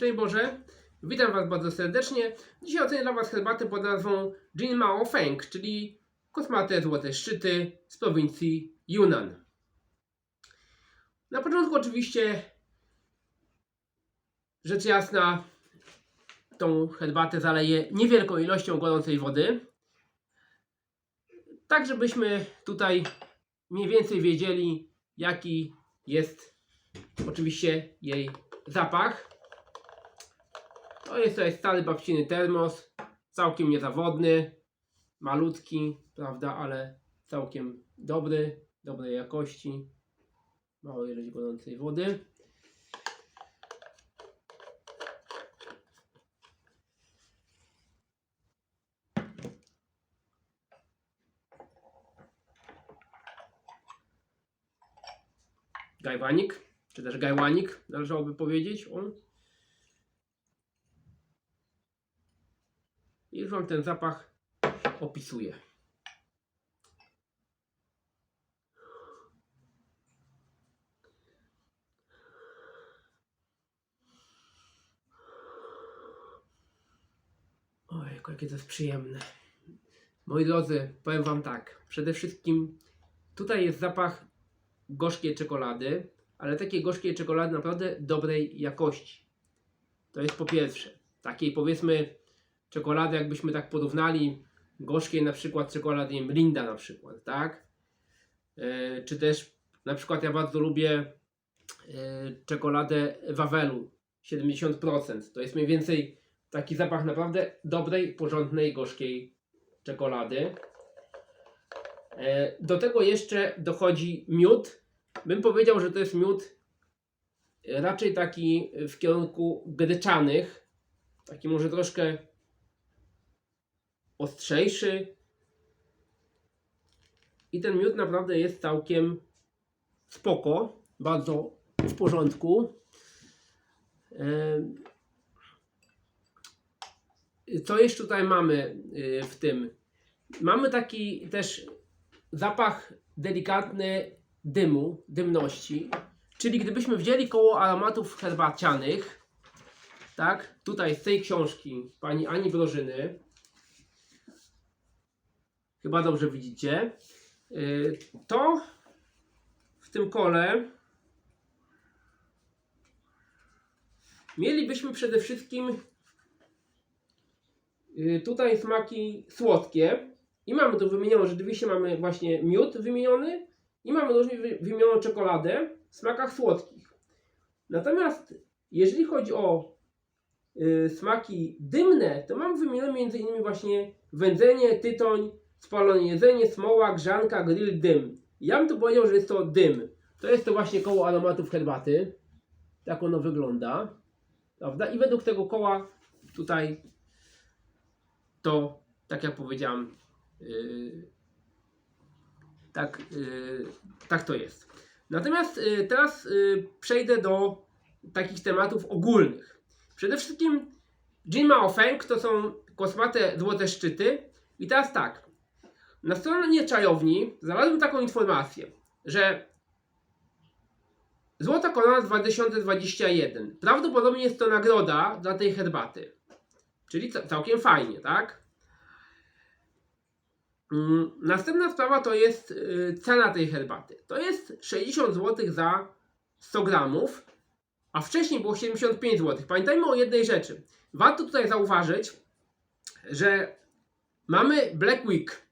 Szczęść Boże, witam Was bardzo serdecznie. Dzisiaj ocenię dla Was herbatę pod nazwą Jin Mao Feng, czyli kosmate złote szczyty z prowincji Yunnan. Na początku oczywiście rzecz jasna tą herbatę zaleję niewielką ilością gorącej wody. Tak, żebyśmy tutaj mniej więcej wiedzieli, jaki jest oczywiście jej zapach. To jest tutaj stary babciny termos, całkiem niezawodny, malutki, prawda, ale całkiem dobry, dobrej jakości. Mała ilość gorącej wody. Gajwanik, czy też gajłanik, należałoby powiedzieć. O. już Wam ten zapach opisuję. Oj, jakie to jest przyjemne. Moi drodzy, powiem Wam tak. Przede wszystkim tutaj jest zapach gorzkiej czekolady, ale takiej gorzkiej czekolady naprawdę dobrej jakości. To jest po pierwsze. Takiej powiedzmy czekolady, jakbyśmy tak porównali, gorzkiej na przykład czekolady Linda na przykład, tak? E, czy też na przykład ja bardzo lubię e, czekoladę Wawelu 70%. To jest mniej więcej taki zapach naprawdę dobrej, porządnej, gorzkiej czekolady. E, Do tego jeszcze dochodzi miód. Bym powiedział, że to jest miód raczej taki w kierunku gryczanych. Taki może troszkę ostrzejszy. I ten miód naprawdę jest całkiem spoko, bardzo w porządku. Co jeszcze tutaj mamy y, w tym? Mamy taki też zapach delikatny dymu, dymności. Czyli gdybyśmy wzięli koło aromatów herbacianych, tak, tutaj z tej książki pani Ani Brożyny, chyba dobrze widzicie, y, to w tym kole mielibyśmy przede wszystkim y, tutaj smaki słodkie i mamy tu wymienioną, rzeczywiście mamy właśnie miód wymieniony i mamy również wy- wymienioną czekoladę w smakach słodkich. Natomiast jeżeli chodzi o y, smaki dymne, to mam wymienione między innymi właśnie wędzenie, tytoń, spalone jedzenie, smoła, grzanka, grill, dym. Ja bym tu powiedział, że jest to dym. To jest to właśnie koło aromatów herbaty. Tak ono wygląda. Prawda? I według tego koła tutaj to, tak jak powiedziałem, yy, tak, yy, tak to jest. Natomiast yy, teraz yy, przejdę do takich tematów ogólnych. Przede wszystkim Jin Mao Feng to są kosmate złote szczyty. I teraz tak, na stronie czajowni znalazłem taką informację, że Złota Korona 2021 prawdopodobnie jest to nagroda dla tej herbaty. Czyli ca- całkiem fajnie, tak? Mm, Następna sprawa to jest y, cena tej herbaty. To jest 60 zł za 100 gramów, a wcześniej było 75 zł. Pamiętajmy o jednej rzeczy. Warto tutaj zauważyć, że mamy Black Week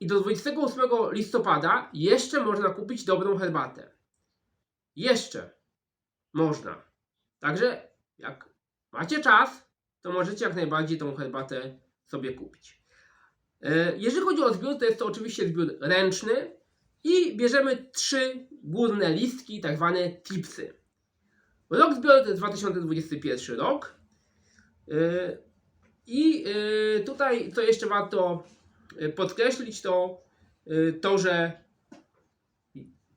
i do 28 listopada jeszcze można kupić dobrą herbatę. Jeszcze można. Także jak macie czas, to możecie jak najbardziej tą herbatę sobie kupić. E, Jeżeli chodzi o zbiór, to jest to oczywiście zbiór ręczny i bierzemy trzy górne listki, tak zwane tipsy. Rok zbioru to jest 2021 rok. E, I e, tutaj, co jeszcze warto podkreślić, to e, to, że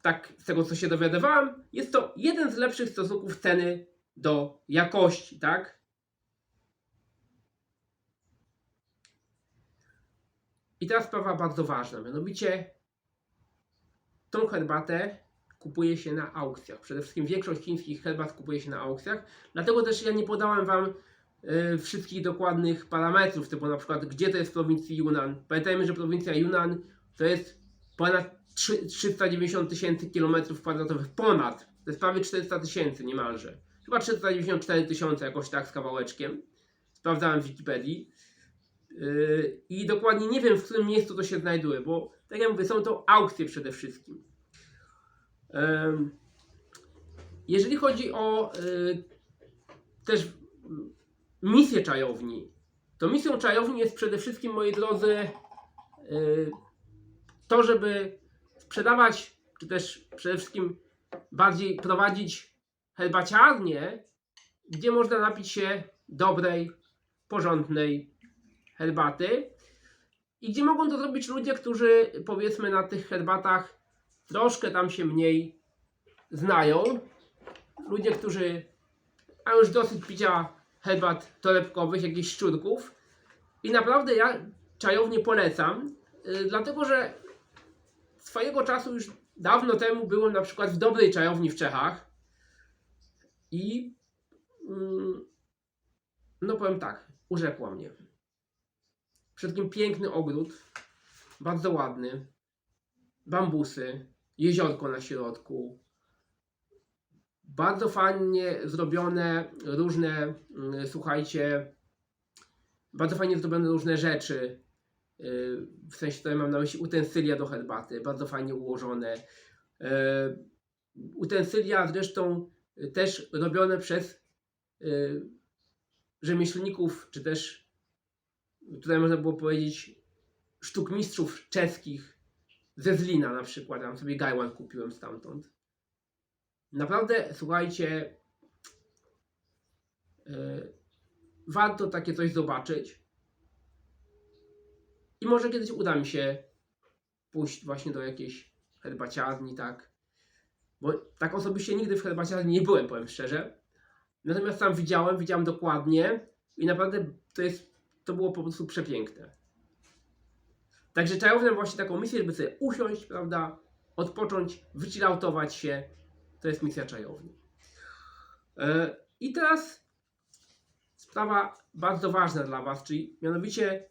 tak z tego co się dowiadywałem, jest to jeden z lepszych stosunków ceny do jakości, tak? I teraz sprawa bardzo ważna, mianowicie tą herbatę kupuje się na aukcjach. Przede wszystkim większość chińskich herbat kupuje się na aukcjach. Dlatego też ja nie podałem Wam wszystkich dokładnych parametrów, typu na przykład gdzie to jest w prowincji Yunnan. Pamiętajmy, że prowincja Yunnan to jest ponad trzy- 390 tysięcy kilometrów kwadratowych. Ponad. To jest prawie 400 tysięcy niemalże. Chyba 394 tysiące jakoś tak z kawałeczkiem. Sprawdzałem w Wikipedii. Yy, I dokładnie nie wiem, w którym miejscu to się znajduje, bo tak jak mówię, są to aukcje przede wszystkim. Jeżeli chodzi o y, też misję czajowni, to misją czajowni jest przede wszystkim, moi drodzy, y, to, żeby sprzedawać, czy też przede wszystkim bardziej prowadzić herbaciarnię, gdzie można napić się dobrej, porządnej herbaty i gdzie mogą to zrobić ludzie, którzy powiedzmy na tych herbatach troszkę tam się mniej znają. Ludzie, którzy mają już dosyć picia herbat torebkowych, jakichś szczurków. I naprawdę ja czajownie polecam, yy, dlatego że swojego czasu już dawno temu byłem na przykład w dobrej czajowni w Czechach i mm, no powiem tak, urzekła mnie. Przede wszystkim piękny ogród, bardzo ładny, bambusy, jeziorko na środku, bardzo fajnie zrobione różne, mm, słuchajcie, bardzo fajnie zrobione różne rzeczy, yy, w sensie tutaj mam na myśli utensylia do herbaty, bardzo fajnie ułożone. Yy, Utensylia zresztą y, też robione przez yy, rzemieślników, czy też tutaj można było powiedzieć sztukmistrzów czeskich ze Zlina na przykład, tam sobie gajwan kupiłem stamtąd. Naprawdę, słuchajcie, yy, warto takie coś zobaczyć. I może kiedyś uda mi się pójść właśnie do jakiejś herbaciarni, tak. Bo tak osobiście nigdy w herbaciarni nie byłem, powiem szczerze. Natomiast tam widziałem, widziałem dokładnie i naprawdę to jest, to było po prostu przepiękne. Także czajownią właśnie taką misję, żeby sobie usiąść, prawda, odpocząć, wychilloutować się. To jest misja czajowni. E, I teraz sprawa bardzo ważna dla Was, czyli mianowicie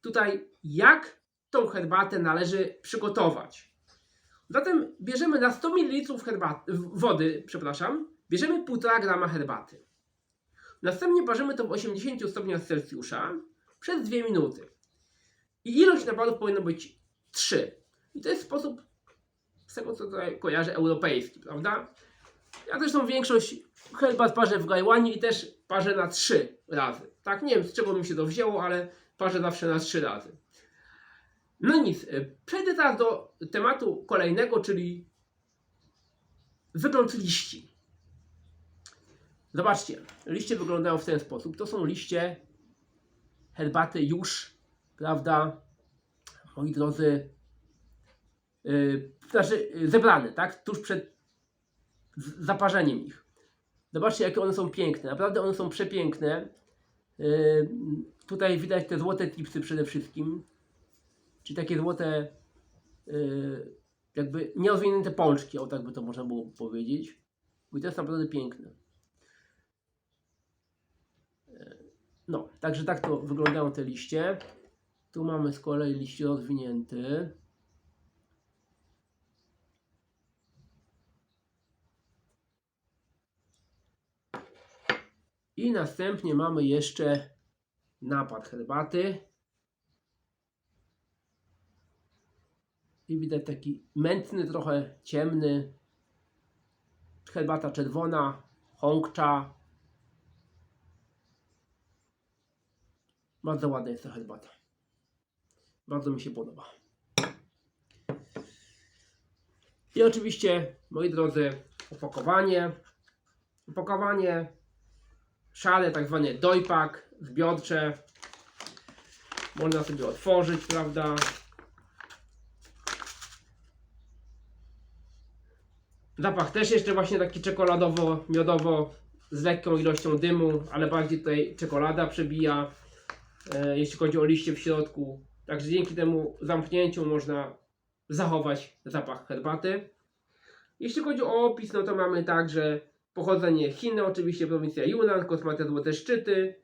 tutaj jak tą herbatę należy przygotować. Zatem bierzemy na 100 ml herbaty, wody, przepraszam, bierzemy 1,5 grama herbaty. Następnie parzymy to w 80 stopniach Celsjusza przez 2 minuty. I ilość naparów powinno być 3. I to jest sposób, z tego co tutaj kojarzę, europejski, prawda? Ja zresztą większość herbat parzę w gajłanie i też parzę na 3 razy. Tak, nie wiem z czego mi się to wzięło, ale parzę zawsze na 3 razy. No nic, y, przejdę teraz do tematu kolejnego, czyli wygląd liści. Zobaczcie, liście wyglądają w ten sposób. To są liście herbaty już, prawda, moi drodzy, yy, znaczy yy, zebrane, tak, tuż przed zaparzeniem ich. Zobaczcie, jakie one są piękne. Naprawdę one są przepiękne. Yy, tutaj widać te złote tipsy przede wszystkim. Czyli takie złote, yy, jakby nierozwinięte pączki, o tak by to można było powiedzieć. I to jest naprawdę piękne. Yy, No, także tak to wyglądają te liście. Tu mamy z kolei liść rozwinięty. I następnie mamy jeszcze napad herbaty. I widać taki mętny, trochę ciemny. Herbata czerwona, hongcza. Bardzo ładna jest ta herbata. Bardzo mi się podoba. I oczywiście, moi drodzy, opakowanie. Opakowanie szare, tak zwane dojpak, zbiorcze. Można sobie otworzyć, prawda? Zapach też jeszcze właśnie taki czekoladowo-miodowo z lekką ilością dymu, ale bardziej tutaj czekolada przebija, e, jeśli chodzi o liście w środku. Także dzięki temu zamknięciu można zachować zapach herbaty. Jeśli chodzi o opis, no to mamy także pochodzenie Chin, oczywiście prowincja Yunnan, kosmate złote szczyty.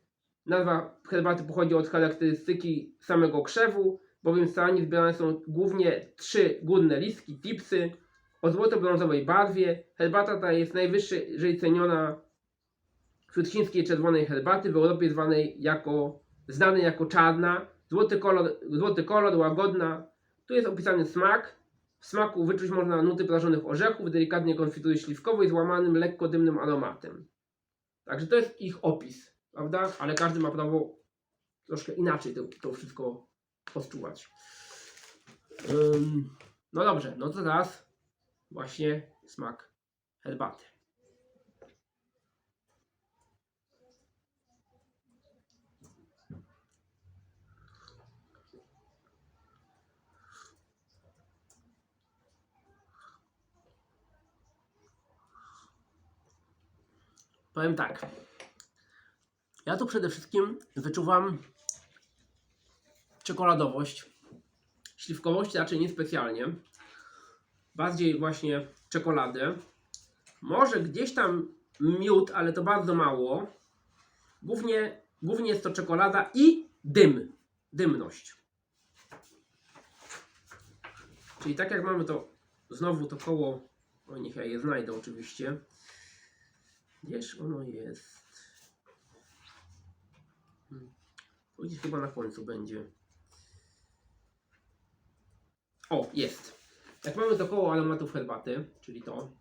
Nazwa herbaty pochodzi od charakterystyki samego krzewu, bowiem w stanie zbierane są głównie trzy górne listki, tipsy o złoto-brązowej barwie. Herbata ta jest najwyżej ceniona wśród chińskiej czerwonej herbaty, w Europie zwanej jako, znanej jako czarna. Złoty kolor, złoty kolor, łagodna. Tu jest opisany smak. W smaku wyczuć można nuty prażonych orzechów, delikatnie konfitury śliwkowej, złamanym, lekko dymnym aromatem. Także to jest ich opis, prawda? Ale każdy ma prawo troszkę inaczej to, to wszystko odczuwać. Ym, no dobrze, no to teraz właśnie smak herbaty. Powiem tak. Ja tu przede wszystkim wyczuwam czekoladowość. Śliwkowość raczej niespecjalnie. Bardziej właśnie czekoladę. Może gdzieś tam miód, ale to bardzo mało. Głównie, głównie jest to czekolada i dym. Dymność. Czyli tak jak mamy to znowu to koło, o niech ja je znajdę oczywiście. Gdzież ono jest? Hmm. Gdzieś chyba na końcu będzie. O, jest. Jak mamy to koło aromatów herbaty, czyli to,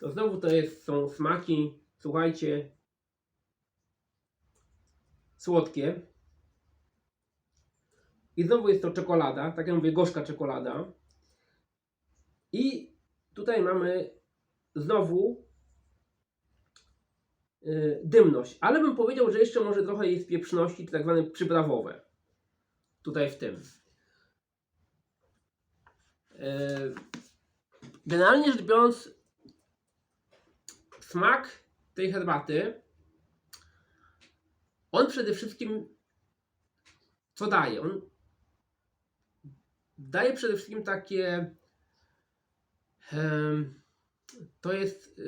to znowu to jest, są smaki, słuchajcie, słodkie. I znowu jest to czekolada, tak jak mówię, gorzka czekolada. I tutaj mamy znowu dymność, ale bym powiedział, że jeszcze może trochę jest pieprzności, tak zwane przyprawowe. Tutaj w tym. Y, Generalnie rzecz biorąc, smak tej herbaty, on przede wszystkim co daje? On daje przede wszystkim takie. to jest.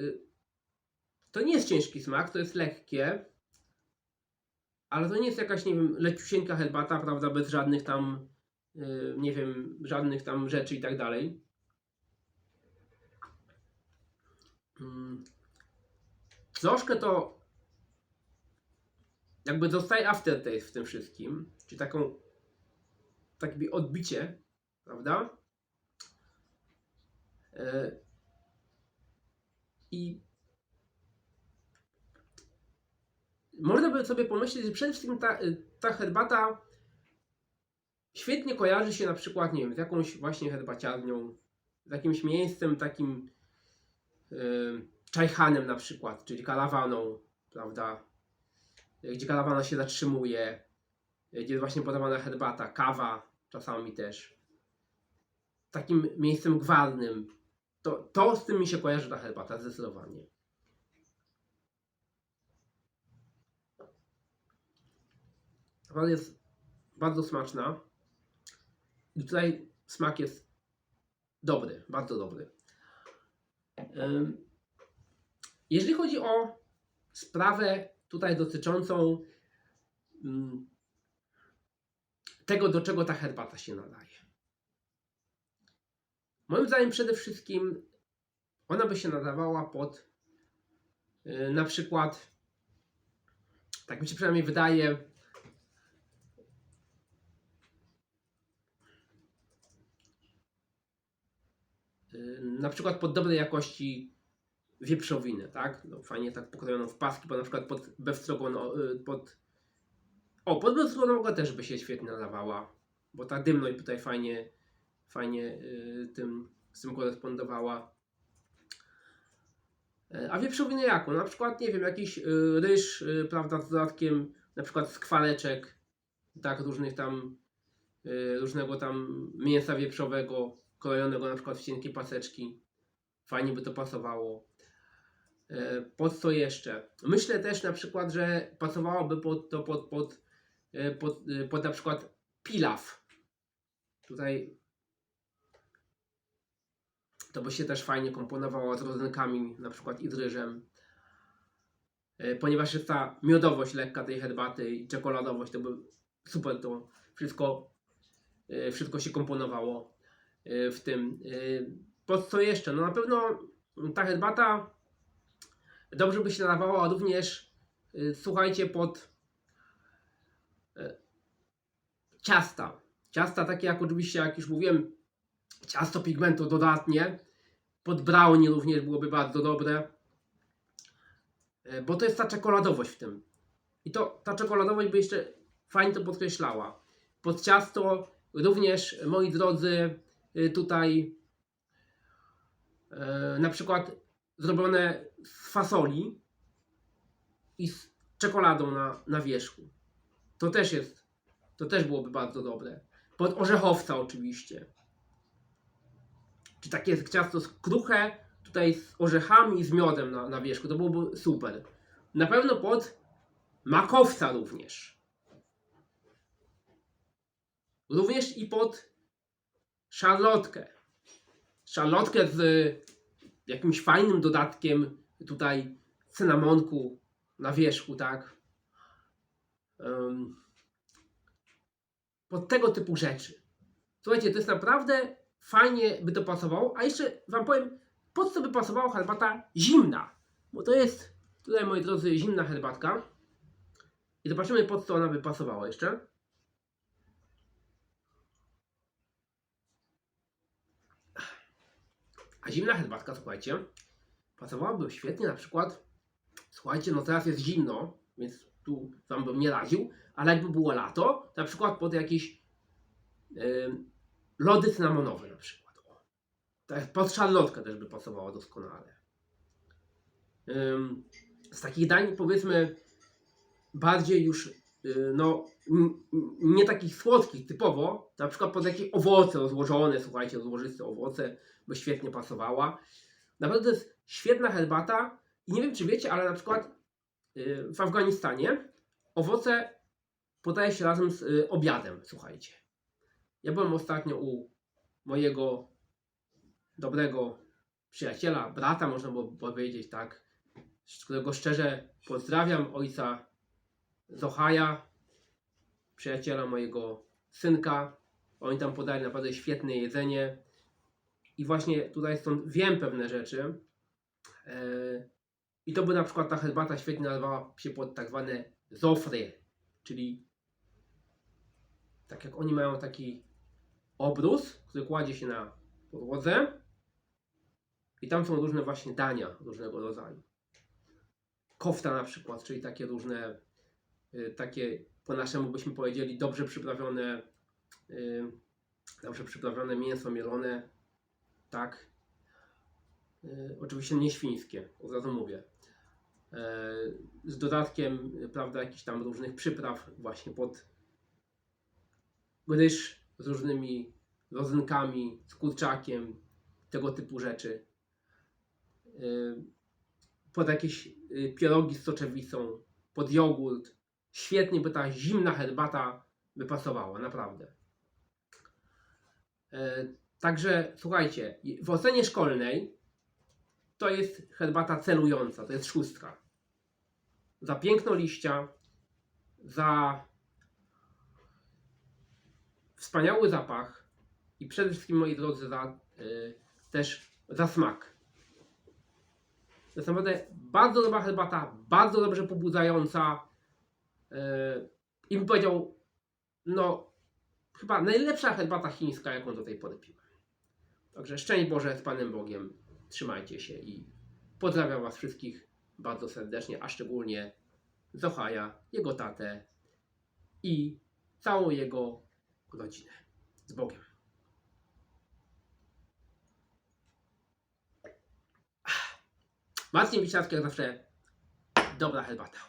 To nie jest ciężki smak, to jest lekkie. Ale to nie jest jakaś, nie wiem, leciusieńka herbata, prawda, bez żadnych tam, y, nie wiem, żadnych tam rzeczy i tak dalej. Mm. Troszkę to jakby zostaje aftertaste w tym wszystkim, czyli taką tak jakby odbicie, prawda? E, I można by sobie pomyśleć, że przede wszystkim ta, ta herbata świetnie kojarzy się na przykład, nie wiem, z jakąś właśnie herbaciarnią, z jakimś miejscem takim yy, czajhanem na przykład, czyli karawaną, prawda? Gdzie karawana się zatrzymuje, gdzie jest właśnie podawana herbata, kawa czasami też. Takim miejscem gwarnym. To, to z tym mi się kojarzy ta herbata, zdecydowanie. Naprawdę jest bardzo smaczna. I tutaj smak jest dobry, bardzo dobry. Jeżeli chodzi o sprawę tutaj dotyczącą mm, tego, do czego ta herbata się nadaje. Moim zdaniem przede wszystkim ona by się nadawała pod y, na przykład, tak mi się przynajmniej wydaje, na przykład pod dobrej jakości wieprzowinę, tak? No, fajnie tak pokrojoną w paski, bo na przykład pod befstrogon, y, pod o, pod befstrogonowa też by się świetnie nadawała, bo ta dymność tutaj fajnie, fajnie y, tym, z tym korespondowała. E, A wieprzowiny jaką? Na przykład, nie wiem, jakiś y, ryż, y, prawda, z dodatkiem na przykład skwareczek, tak, różnych tam, y, różnego tam mięsa wieprzowego, krojonego na przykład w cienkie paseczki. Fajnie by to pasowało. E, Pod co jeszcze? Myślę też na przykład, że pasowałoby pod to pod, pod, e, pod, e, pod na przykład pilaw. Tutaj To by się też fajnie komponowało z rodzynkami, na przykład i z ryżem. E, Ponieważ jest ta miodowość lekka tej herbaty i czekoladowość, to by super to wszystko, wszystko się komponowało w tym. E, Po co jeszcze? No na pewno ta herbata dobrze by się nadawała również, e, słuchajcie, pod e, ciasta. Ciasta takie jak oczywiście, jak już mówiłem, ciasto pigmentu dodatnie. Pod brownie również byłoby bardzo dobre. E, Bo to jest ta czekoladowość w tym. I to ta czekoladowość by jeszcze fajnie to podkreślała. Pod ciasto również, moi drodzy, tutaj e, na przykład zrobione z fasoli i z czekoladą na, na wierzchu. To też jest, to też byłoby bardzo dobre. Pod orzechowca oczywiście. Czy takie ciasto kruche, tutaj z orzechami i z miodem na, na wierzchu, to byłoby super. Na pewno pod makowca również. Również i pod szarlotkę. Szarlotkę z jakimś fajnym dodatkiem tutaj cynamonku na wierzchu, tak? Pod tego typu rzeczy. Słuchajcie, to jest naprawdę fajnie by to pasowało, a jeszcze Wam powiem, pod co by pasowała herbata zimna, bo to jest tutaj, moi drodzy, zimna herbatka i zobaczymy, pod co ona by pasowała jeszcze. A zimna herbatka, słuchajcie, pasowałaby świetnie na przykład, słuchajcie, no teraz jest zimno, więc tu Wam bym nie radził, ale jakby było lato, na przykład pod jakieś em, lody cynamonowe na przykład. O. Tak, pod szarlotkę też by pasowała doskonale. Ym, z takich dań powiedzmy bardziej już no n- n- nie takich słodkich typowo, na przykład pod jakieś owoce rozłożone, słuchajcie, rozłożyste owoce by świetnie pasowała. Naprawdę to jest świetna herbata i nie wiem czy wiecie, ale na przykład y, w Afganistanie owoce podaje się razem z y, obiadem, słuchajcie. Ja byłem ostatnio u mojego dobrego przyjaciela, brata, można było powiedzieć, tak, którego szczerze pozdrawiam, ojca Zohaja, przyjaciela mojego synka. Oni tam podali naprawdę świetne jedzenie. I właśnie tutaj stąd wiem pewne rzeczy. E, I to by na przykład ta herbata świetnie nazywała się pod tak zwane zofry, czyli tak jak oni mają taki obrus, który kładzie się na podłodze i tam są różne właśnie dania różnego rodzaju. Kofta na przykład, czyli takie różne, takie po naszemu byśmy powiedzieli dobrze przyprawione, y, dobrze przyprawione mięso mielone, tak. Y, oczywiście nie świńskie, od razu mówię. E, z dodatkiem, y, prawda, jakichś tam różnych przypraw właśnie pod ryż z różnymi rodzynkami, z kurczakiem, tego typu rzeczy. Yy, Pod jakieś pierogi z soczewicą, pod jogurt. Świetnie by ta zimna herbata by pasowała, naprawdę. Yy, Także słuchajcie, w ocenie szkolnej to jest herbata celująca, to jest szóstka. Za piękno liścia, za wspaniały zapach i przede wszystkim, moi drodzy, za, y, też za smak. To jest naprawdę bardzo dobra herbata, bardzo dobrze pobudzająca i bym powiedział, no, chyba najlepsza herbata chińska, jaką do tej pory piłem. Także szczęść Boże z Panem Bogiem, trzymajcie się i pozdrawiam Was wszystkich bardzo serdecznie, a szczególnie Zohaja, jego tatę i całą jego rodzinę. Z Bogiem. Marcin Wiśniewski jak zawsze dobra herbata.